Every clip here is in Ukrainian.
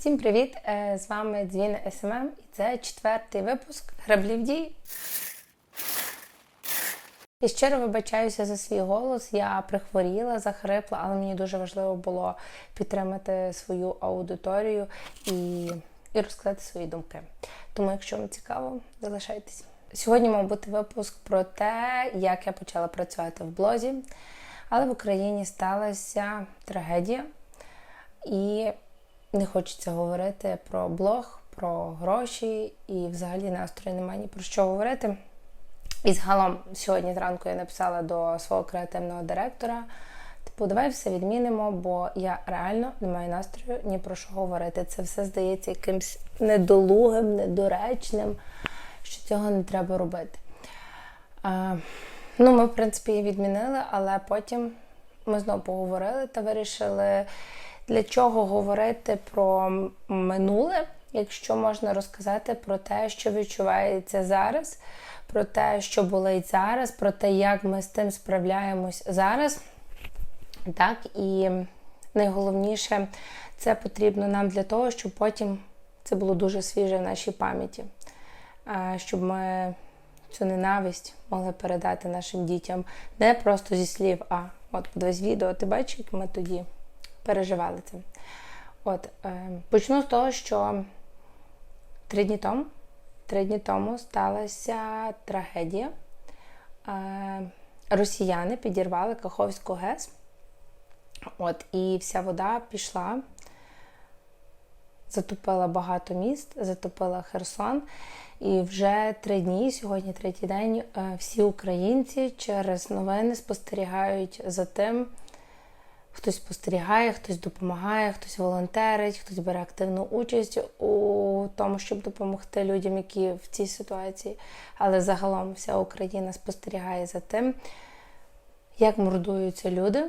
Всім привіт! Е, З вами Дзвіна СММ і це четвертий випуск Граблів дій. Я щиро вибачаюся за свій голос. Я прихворіла, захрипла, але мені дуже важливо було підтримати свою аудиторію і, і розказати свої думки. Тому, якщо вам цікаво, залишайтесь. Сьогодні мав бути випуск про те, як я почала працювати в блозі, але в Україні сталася трагедія. І не хочеться говорити про блог, про гроші і взагалі настрою немає ні про що говорити. І загалом сьогодні зранку я написала до свого креативного директора: типу, давай все відмінимо, бо я реально не маю настрою ні про що говорити. Це все здається якимсь недолугим, недоречним, що цього не треба робити. А, ну, ми, в принципі, її відмінили, але потім ми знову поговорили та вирішили для чого говорити про минуле, якщо можна розказати про те, що відчувається зараз, про те, що болить зараз, про те, як ми з тим справляємось зараз. Так, і найголовніше, це потрібно нам для того, щоб потім це було дуже свіже в нашій пам'яті, щоб ми цю ненависть могли передати нашим дітям не просто зі слів, а от подивись відео, ти бачиш, як ми тоді переживали це. От, е, Почну з того, що три дні тому три дні тому сталася трагедія. Е, Росіяни підірвали Каховську ГЕС. От, І вся вода пішла, затопила багато міст, затопила Херсон. І вже три дні, сьогодні третій день, е, всі українці через новини спостерігають за тим, Хтось спостерігає, хтось допомагає, хтось волонтерить, хтось бере активну участь у тому, щоб допомогти людям, які в цій ситуації. Але загалом вся Україна спостерігає за тим, як мордуються люди,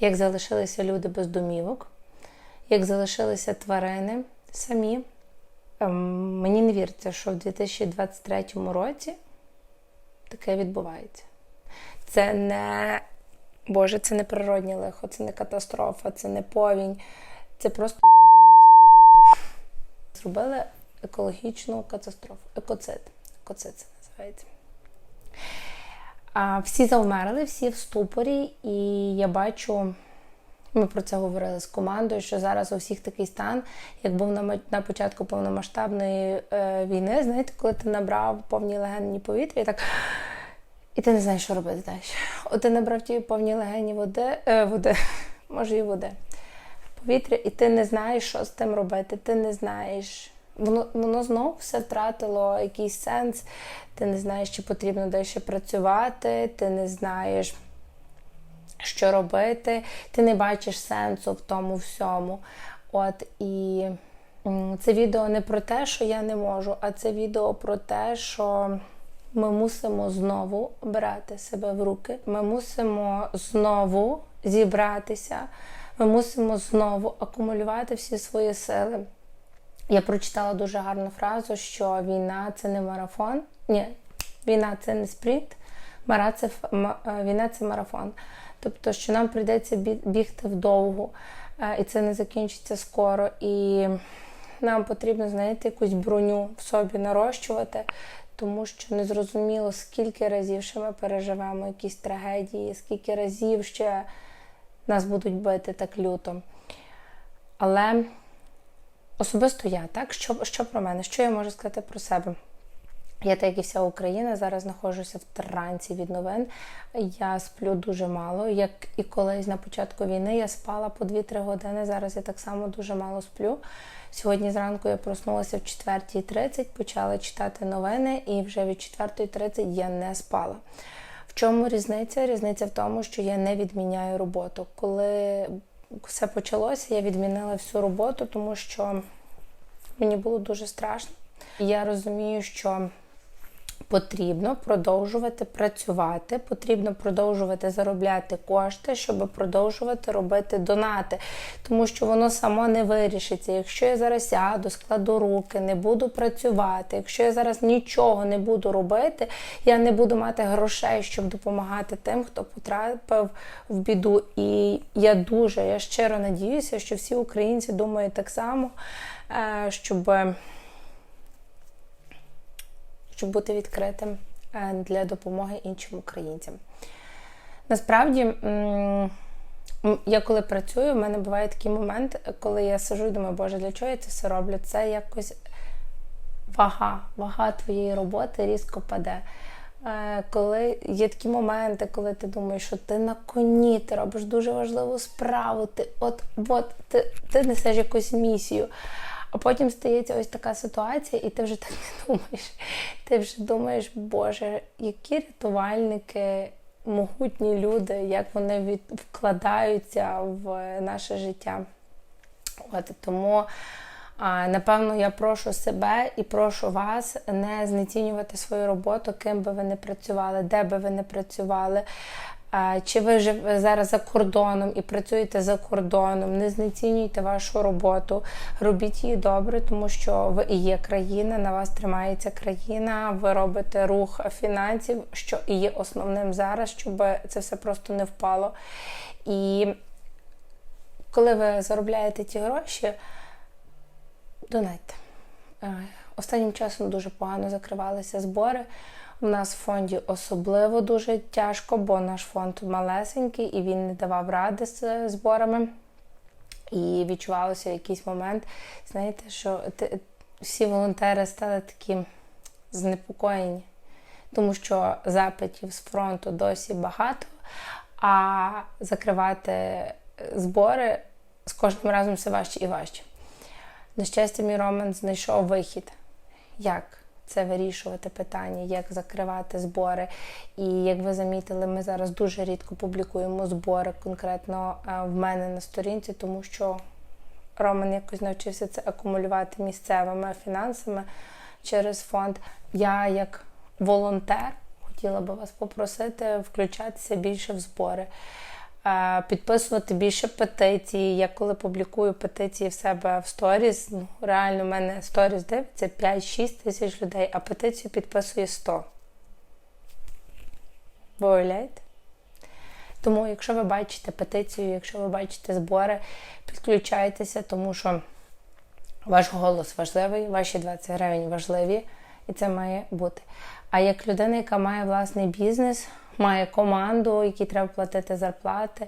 як залишилися люди без домівок, як залишилися тварини самі. Ем, мені не віриться, що в 2023 році таке відбувається. Це не Боже, це не природнє лихо, це не катастрофа, це не повінь, це просто москалі. Зробили екологічну катастрофу. Екоцид. Екоцид це називається. А Всі завмерли, всі в ступорі, і я бачу. Ми про це говорили з командою, що зараз у всіх такий стан, як був на на початку повномасштабної е, війни. Знаєте, коли ти набрав повні легенні повітря і так і ти не знаєш, що робити далі. Ти набрав ті повні легені води, е, води, може і води, повітря, і ти не знаєш, що з тим робити. Ти не знаєш. Воно воно знову все втратило якийсь сенс. Ти не знаєш, чи потрібно далі працювати, ти не знаєш, що робити, ти не бачиш сенсу в тому всьому. От і це відео не про те, що я не можу, а це відео про те, що ми мусимо знову брати себе в руки. Ми мусимо знову зібратися. Ми мусимо знову акумулювати всі свої сили. Я прочитала дуже гарну фразу, що війна це не марафон. Ні, війна це не спринт, е, війна це марафон. Тобто, що нам прийдеться бігти вдовгу, е, і це не закінчиться скоро. І нам потрібно знайти якусь броню в собі нарощувати, тому що не зрозуміло, скільки разів ще ми переживемо якісь трагедії, скільки разів ще нас будуть бити так люто. Але особисто я, так, що, що про мене? Що я можу сказати про себе? Я, так і вся Україна, зараз знаходжуся в трансі від новин. Я сплю дуже мало. Як і колись на початку війни я спала по 2-3 години. Зараз я так само дуже мало сплю. Сьогодні зранку я проснулася в 4.30, почала читати новини, і вже від 4.30 я не спала. В чому різниця? Різниця в тому, що я не відміняю роботу. Коли все почалося, я відмінила всю роботу, тому що мені було дуже страшно. Я розумію, що Потрібно продовжувати працювати, потрібно продовжувати заробляти кошти, щоб продовжувати робити донати, тому що воно само не вирішиться. Якщо я зараз сяду, складу руки, не буду працювати, якщо я зараз нічого не буду робити, я не буду мати грошей, щоб допомагати тим, хто потрапив в біду. І я дуже, я щиро надіюся, що всі українці думають так само, е, щоб щоб бути відкритим е, для допомоги іншим українцям. Насправді, я коли працюю, в мене буває такий момент, коли я сижу і думаю, Боже, для чого я це все роблю? Це якось вага, вага твоєї роботи різко паде. Е, коли є такі моменти, коли ти думаєш, що ти на коні, ти робиш дуже важливу справу, ти от, от ти, ти несеш якусь місію. А потім стається ось така ситуація, і ти вже так не думаєш. Ти вже думаєш, Боже, які рятувальники, могутні люди, як вони від... вкладаються в наше життя. От Тому, а, напевно, я прошу себе і прошу вас не знецінювати свою роботу, ким би ви не працювали, де би ви не працювали. Чи ви зараз за кордоном і працюєте за кордоном, не знецінюйте вашу роботу, робіть її добре, тому що ви і є країна, на вас тримається країна, ви робите рух фінансів, що і є основним зараз, щоб це все просто не впало. І коли ви заробляєте ті гроші, донайте. Останнім часом дуже погано закривалися збори. У нас в фонді особливо дуже тяжко, бо наш фонд малесенький і він не давав ради з зборами. І відчувалося в якийсь момент, знаєте, що всі волонтери стали такі знепокоєні, тому що запитів з фронту досі багато, а закривати збори з кожним разом все важче і важче. На щастя, мій Роман знайшов вихід. Як? Це вирішувати питання, як закривати збори. І як ви замітили, ми зараз дуже рідко публікуємо збори конкретно е, в мене на сторінці, тому що Роман якось навчився це акумулювати місцевими фінансами через фонд. Я, як волонтер, хотіла би вас попросити включатися більше в збори підписувати більше петицій. Я коли публікую петиції в себе в сторіс, ну реально в мене сторіс дивиться 5-6 тисяч людей, а петицію підписує 100. Виявляєте? Тому, якщо ви бачите петицію, якщо ви бачите збори, підключайтеся, тому що ваш голос важливий, ваші 20 гривень важливі, і це має бути. А як людина, яка має власний бізнес, має команду, якій треба платити зарплати.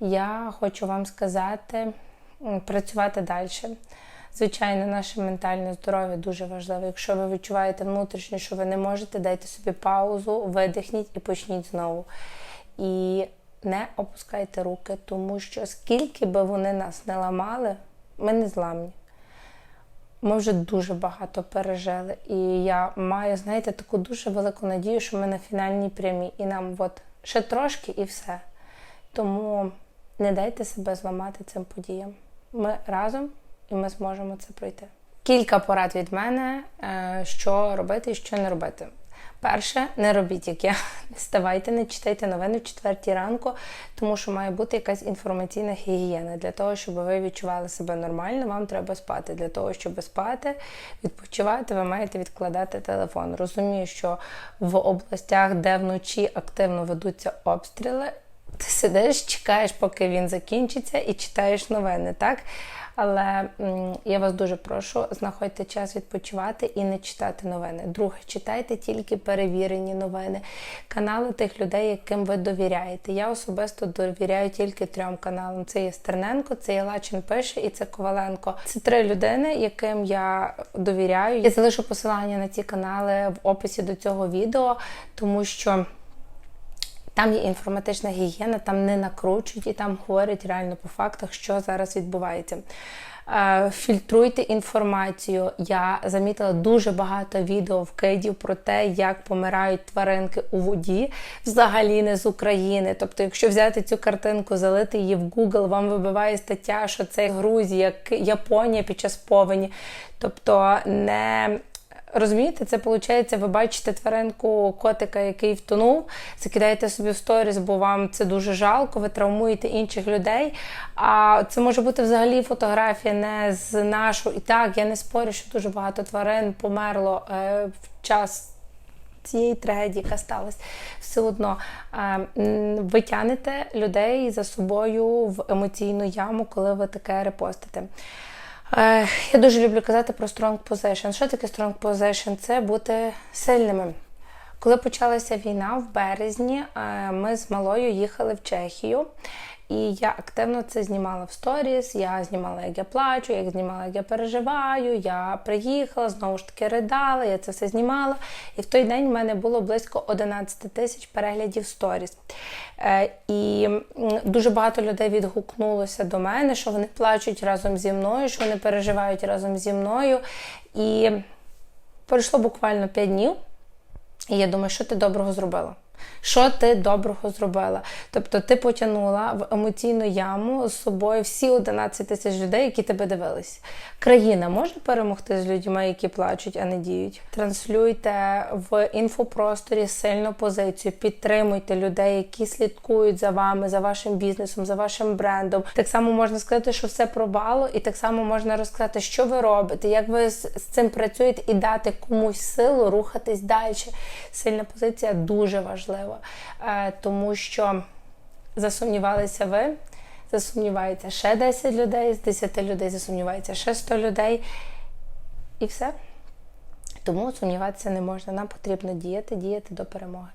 Я хочу вам сказати, працювати далі. Звичайно, наше ментальне здоров'я дуже важливе. Якщо ви відчуваєте внутрішньо, що ви не можете, дайте собі паузу, видихніть і почніть знову. І не опускайте руки, тому що скільки би вони нас не ламали, ми не зламні. Ми вже дуже багато пережили. І я маю, знаєте, таку дуже велику надію, що ми на фінальній прямі. І нам от ще трошки і все. Тому не дайте себе зламати цим подіям. Ми разом і ми зможемо це пройти. Кілька порад від мене, е, що робити і що не робити. Перше, не робіть як я. Не ставайте, не читайте новини в четвертій ранку, тому що має бути якась інформаційна гігієна. Для того, щоб ви відчували себе нормально, вам треба спати. Для того, щоб спати, відпочивати, ви маєте відкладати телефон. Розумію, що в областях, де вночі активно ведуться обстріли, ти сидиш, чекаєш, поки він закінчиться, і читаєш новини, так? Але я вас дуже прошу, знаходьте час відпочивати і не читати новини. Друге, читайте тільки перевірені новини, канали тих людей, яким ви довіряєте. Я особисто довіряю тільки трьом каналам: це є Стерненко, це є Лачин Пише і це Коваленко. Це три людини, яким я довіряю. Я залишу посилання на ці канали в описі до цього відео, тому що. Там є інформатична гігієна, там не накручують і там говорять реально по фактах, що зараз відбувається. Е, фільтруйте інформацію. Я замітила дуже багато відео вкидів про те, як помирають тваринки у воді, взагалі не з України. Тобто, якщо взяти цю картинку, залити її в Google, вам вибиває стаття, що це Грузія, Японія під час повені. Тобто не розумієте, це виходить, ви бачите тваринку котика, який втонув, закидаєте собі в сторіс, бо вам це дуже жалко, ви травмуєте інших людей. А це може бути взагалі фотографія не з нашого. І так, я не спорю, що дуже багато тварин померло е, в час. Цієї трагедії, яка сталася, все одно ви тянете людей за собою в емоційну яму, коли ви таке репостите. Я дуже люблю казати про strong position. Що таке strong position? Це бути сильними. Коли почалася війна в березні, е, ми з малою їхали в Чехію. І я активно це знімала в сторіс. Я знімала, як я плачу, як знімала, як я переживаю. Я приїхала, знову ж таки ридала, я це все знімала. І в той день в мене було близько 11 тисяч переглядів сторіс. Е, і дуже багато людей відгукнулося до мене, що вони плачуть разом зі мною, що вони переживають разом зі мною. І пройшло буквально 5 днів. І я думаю, що ти доброго зробила? Що ти доброго зробила? Тобто ти потягнула в емоційну яму з собою всі 11 тисяч людей, які тебе дивились. Країна може перемогти з людьми, які плачуть, а не діють. Транслюйте в інфопросторі сильну позицію, підтримуйте людей, які слідкують за вами, за вашим бізнесом, за вашим брендом. Так само можна сказати, що все пробало, і так само можна розказати, що ви робите, як ви з цим працюєте, і дати комусь силу рухатись далі. Сильна позиція дуже важлива, е, тому що засумнівалися ви засумнівається ще 10 людей, з 10 людей засумнівається ще 100 людей. І все. Тому сумніватися не можна. Нам потрібно діяти, діяти до перемоги.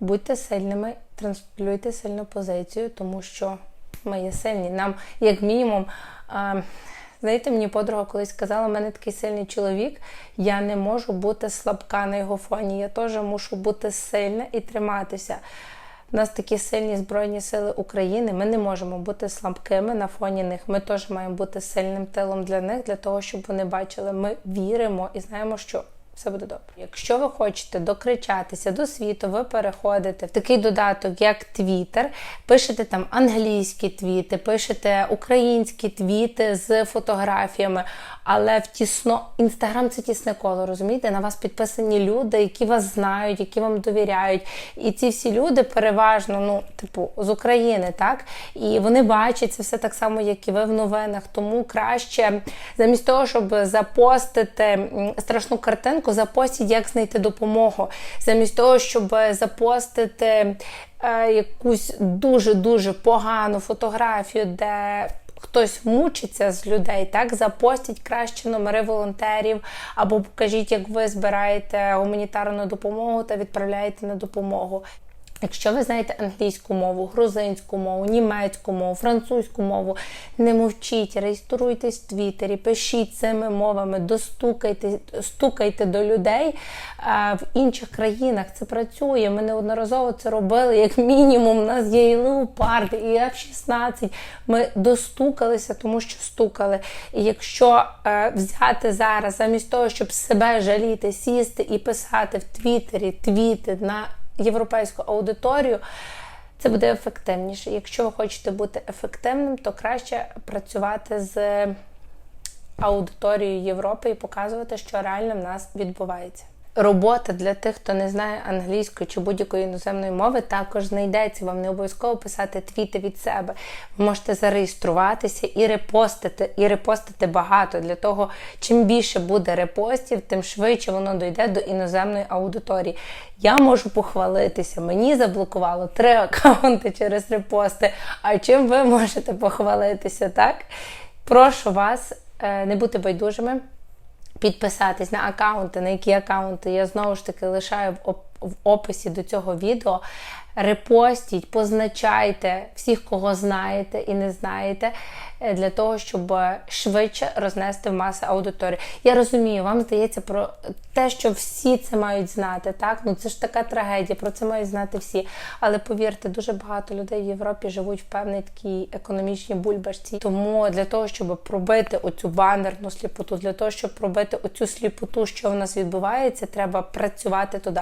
Будьте сильними, транслюйте сильну позицію, тому що ми є сильні. Нам, як мінімум, а, знаєте, мені подруга колись сказала, у мене такий сильний чоловік, я не можу бути слабка на його фоні. Я теж мушу бути сильна і триматися. У нас такі сильні Збройні Сили України. Ми не можемо бути слабкими на фоні них. Ми теж маємо бути сильним тилом для них, для того, щоб вони бачили. Ми віримо і знаємо, що все буде добре. Якщо ви хочете докричатися до світу, ви переходите в такий додаток, як Twitter, пишете там англійські твіти, пишете українські твіти з фотографіями, але в тісно інстаграм це тісне коло, розумієте? На вас підписані люди, які вас знають, які вам довіряють. І ці всі люди переважно, ну, типу, з України, так? І вони бачать це все так само, як і ви в новинах. Тому краще замість того, щоб запостити страшну картинку сторінку запостіть, як знайти допомогу. Замість того, щоб запостити е, якусь дуже-дуже погану фотографію, де хтось мучиться з людей, так запостіть краще номери волонтерів, або покажіть, як ви збираєте гуманітарну допомогу та відправляєте на допомогу. Якщо ви знаєте англійську мову, грузинську мову, німецьку мову, французьку мову, не мовчіть, реєструйтесь в Твіттері, пишіть цими мовами, достукайте, стукайте до людей в інших країнах. Це працює. Ми неодноразово це робили. Як мінімум, у нас є і леопарди, і F-16. Ми достукалися, тому що стукали. І якщо е, взяти зараз, замість того, щоб себе жаліти, сісти і писати в Твіттері твіти на європейську аудиторію, це буде ефективніше. Якщо ви хочете бути ефективним, то краще працювати з аудиторією Європи і показувати, що реально в нас відбувається. Робота для тих, хто не знає англійської чи будь-якої іноземної мови, також знайдеться. Вам не обов'язково писати твіти від себе. Ви можете зареєструватися і репостити, і репостити багато. Для того, чим більше буде репостів, тим швидше воно дойде до іноземної аудиторії. Я можу похвалитися. Мені заблокувало три аккаунти через репости. А чим ви можете похвалитися, так? Прошу вас е, не бути байдужими підписатись на аккаунти, на які аккаунти. Я знову ж таки лишаю в описі до цього відео репостіть, позначайте всіх, кого знаєте і не знаєте, е, для того, щоб швидше рознести в маси аудиторії. Я розумію, вам здається про те, що всі це мають знати. Так, ну це ж така трагедія, про це мають знати всі. Але повірте, дуже багато людей в Європі живуть в певній такій економічній бульбашці. Тому для того, щоб пробити оцю банерну сліпоту, для того, щоб пробити оцю сліпоту, що в нас відбувається, треба працювати туди.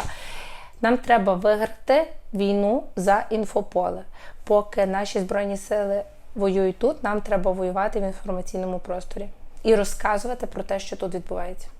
Нам треба виграти війну за інфополе. Поки наші збройні сили воюють тут, нам треба воювати в інформаційному просторі і розказувати про те, що тут відбувається.